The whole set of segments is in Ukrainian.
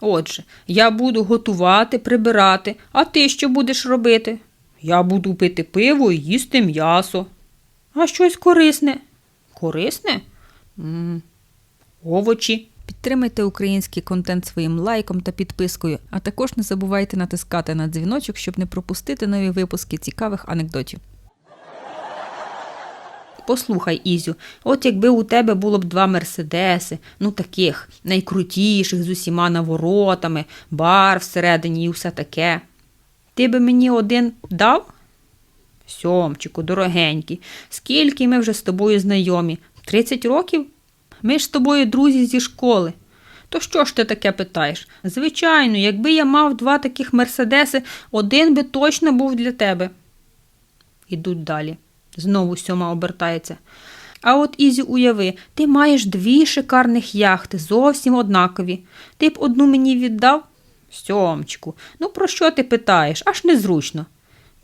Отже, я буду готувати, прибирати, а ти що будеш робити? Я буду пити пиво і їсти м'ясо. А щось корисне. Корисне? м овочі. Підтримайте український контент своїм лайком та підпискою, а також не забувайте натискати на дзвіночок, щоб не пропустити нові випуски цікавих анекдотів. Послухай, Ізю, от якби у тебе було б два мерседеси, ну таких найкрутіших з усіма наворотами, бар всередині і все таке. Ти би мені один дав? Сьомчику, дорогенький, скільки ми вже з тобою знайомі? Тридцять років? Ми ж з тобою друзі зі школи. То що ж ти таке питаєш? Звичайно, якби я мав два таких мерседеси, один би точно був для тебе. Ідуть далі. Знову сьома обертається. А от Ізі, уяви, ти маєш дві шикарних яхти, зовсім однакові. Ти б одну мені віддав? Сьомчику, ну про що ти питаєш? Аж незручно.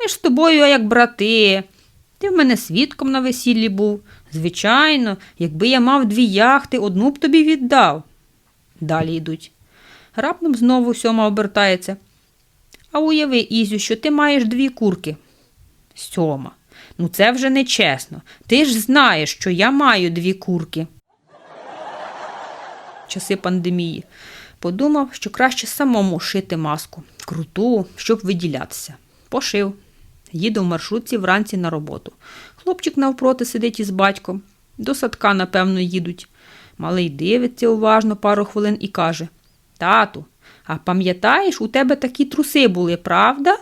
Ми ж з тобою як брати. Ти в мене свідком на весіллі був. Звичайно, якби я мав дві яхти, одну б тобі віддав. Далі йдуть. Раптом знову сьома обертається. А уяви, Ізю, що ти маєш дві курки. Сьома. Ну це вже не чесно. Ти ж знаєш, що я маю дві курки. Часи пандемії. Подумав, що краще самому шити маску. Круту, щоб виділятися. Пошив. Їду в маршрутці вранці на роботу. Хлопчик навпроти сидить із батьком. До садка, напевно, їдуть. Малий дивиться уважно пару хвилин і каже: Тату, а пам'ятаєш, у тебе такі труси були, правда?